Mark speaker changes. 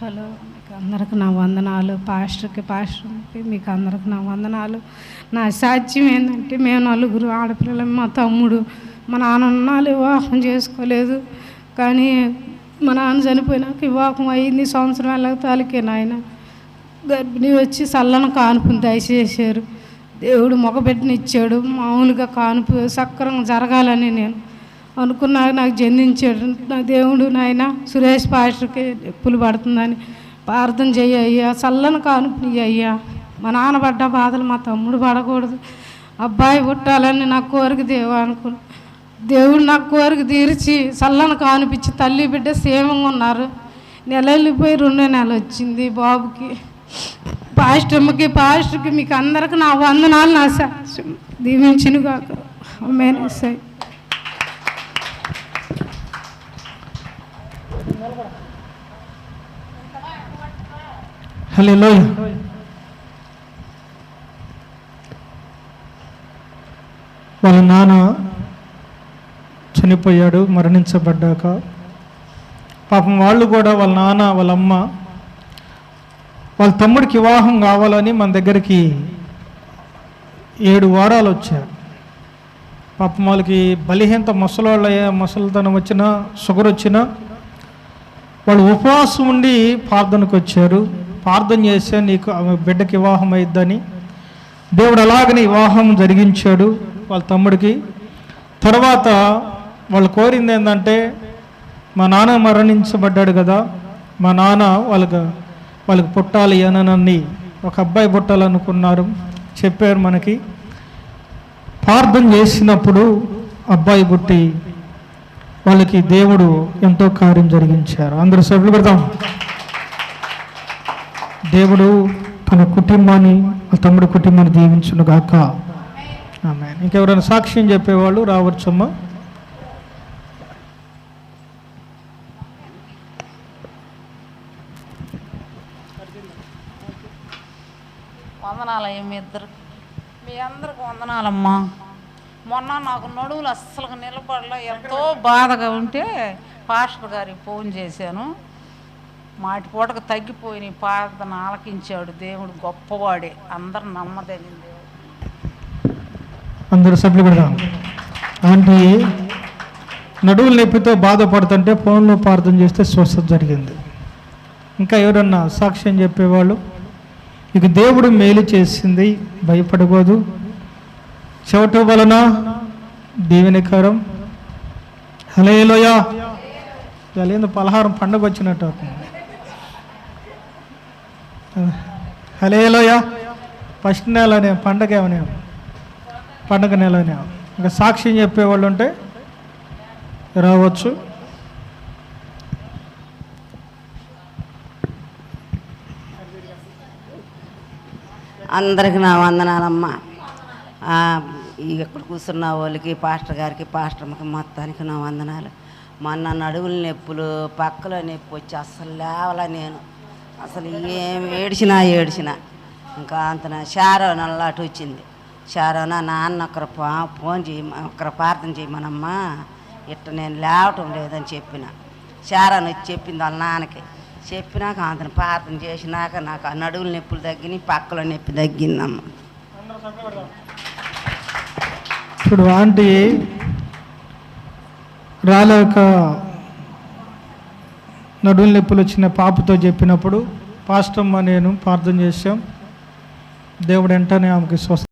Speaker 1: Hello మీకు అందరికి నా వందనాలు. పాస్టర్కి పాస్టర్కి మీకు అందరికి నా వందనాలు. నా సాధ్యం ఏంటంటే మేము నలుగురు ఆడపిల్లలు మా తమ్ముడు మా నాన్న వివాహం చేసుకోలేదు. కానీ మా నాన్న చనిపోయినాక వివాహం అయింది. సంవత్సరం వెళ్ళతాలికే నాయన గర్భిణి వచ్చి చల్లని కానుపుని దయచేశారు దేవుడు మొగబెట్టినిచ్చాడు మామూలుగా కానుపు సక్రంగా జరగాలని నేను అనుకున్నాక నాకు జన్మించాడు. నా దేవుడు నాయన సురేష్ పాస్టర్కి ఎప్పులు పడుతుందని ప్రార్థన చెయ్యి అయ్యా. చల్లని కానుపుని అయ్యా. మా నాన్న పడ్డ బాధలు మా తమ్ముడు పడకూడదు. అబ్బాయి పుట్టాలని నా కోరిక దేవా అనుకున్నా. దేవుడు నా కోరిక తీర్చి చల్లని కానిపించి తల్లి బిడ్డ సేమంగా ఉన్నారు. నెల వెళ్ళిపోయి రెండో నెల వచ్చింది బాబుకి. పాస్టమ్మకి పాస్టర్కి మీకు అందరికి నా వందనాలు నా సాక్ష్యం దీవించిన కాక మేనేసాయి
Speaker 2: హలో వాళ్ళ నాన్న చనిపోయాడు మరణించబడ్డాక. పాపం వాళ్ళు కూడా వాళ్ళ నాన్న వాళ్ళ అమ్మ వాళ్ళ తమ్ముడికి వివాహం కావాలని మన దగ్గరికి ఏడు వారాలు వచ్చారు. పాపం వాళ్ళకి బలిహీనత ముసలోళ్ళ ముసలితనం వచ్చినా షుగర్ వచ్చినా వాళ్ళు ఉపవాసం ఉండి ప్రార్థనకు వచ్చారు. ప్రార్థన చేస్తే నీకు ఆమె బిడ్డకి వివాహం అయిద్దని. దేవుడు అలాగనే వివాహం జరిగించాడు వాళ్ళ తమ్ముడికి. తర్వాత వాళ్ళు కోరింది ఏంటంటే మా నాన్న మరణించబడ్డాడు కదా మా నాన్న వాళ్ళకి వాళ్ళకి పుట్టాలి అనని ఒక అబ్బాయి పుట్టాలనుకున్నారు చెప్పారు మనకి. ప్రార్థన చేసినప్పుడు అబ్బాయి పుట్టి వాళ్ళకి దేవుడు ఎంతో కార్యం జరిగించారు. అందరూ సభ్యులు పెడతాం దేవుడు తన కుటుంబాన్ని ఆ తమ్ముడు కుటుంబాన్ని దీవించును గాక. ఆమె ఇంకెవరైనా సాక్ష్యం చెప్పేవాళ్ళు రావచ్చమ్మా?
Speaker 3: వందనాలయ్య మీ ఇద్దరు మీ అందరికి వందనాలమ్మా. మొన్న నాకు నడువులు అస్సలు నిలబడలే. ఎంతో బాధగా ఉంటే పాస్టర్ గారికి ఫోన్ చేశాను. మాటి పూటకు తగ్గిపోయిన ప్రార్థన ఆలకించాడు దేవుడు గొప్పవాడే. అందరు నమ్మదగిన దేవుడు.
Speaker 2: అందరు సభ్యులు కూడా ఆంటీ నడువుల నొప్పితో బాధపడుతుంటే ఫోన్లో ప్రార్థన చేస్తే స్వస్థత జరిగింది. ఇంకా ఎవరన్నా సాక్ష్యం చెప్పేవాళ్ళు? ఇక దేవుడు మేలు చేసింది భయపడకూడదు. చెవట వలన దీవెనకరం. హలేలోయా ఇవాళ పలహారం పండుగ వచ్చినట్టు అవుతుంది. హలేలోయా ఫస్ట్ నెలనే పండగ ఏమనే పండగ నెలనే ఇంకా సాక్ష్యం చెప్పేవాళ్ళు ఉంటే రావచ్చు.
Speaker 4: అందరికి నా వందనాలమ్మ. ఇక్కడ కూర్చున్న వాళ్ళకి పాస్టర్ గారికి పాస్టర్కి మొత్తానికి నా వందనాలు. మొన్న నడువుల నొప్పులు పక్కల నొప్పి వచ్చి అస్సలు లేవలా నేను. అసలు ఏం ఏడిచినా ఏడిచినా. ఇంకా అంతనా షారో నల్లాటి వచ్చింది. షారోన నాన్న ఒకరు ఫోన్ చేయమ ఒకరు ప్రార్థన చేయమనమ్మా ఇట్ట నేను లేవటం లేదని చెప్పిన. షారాన్ వచ్చి చెప్పింది వాళ్ళ నాన్నకి. చెప్పినాక అంతను ప్రార్థన చేసినాక నాకు ఆ నడువుల నొప్పులు తగ్గినాయి పక్కల నొప్పి తగ్గిందమ్మ.
Speaker 2: ఇప్పుడు ఆంటీ రాలేక నడుం నొప్పులు వచ్చిన పాపతో చెప్పినప్పుడు పాస్టమ్మ నేను ప్రార్థన చేశాం. దేవుడు వెంటనే ఆమెకి స్వస్థ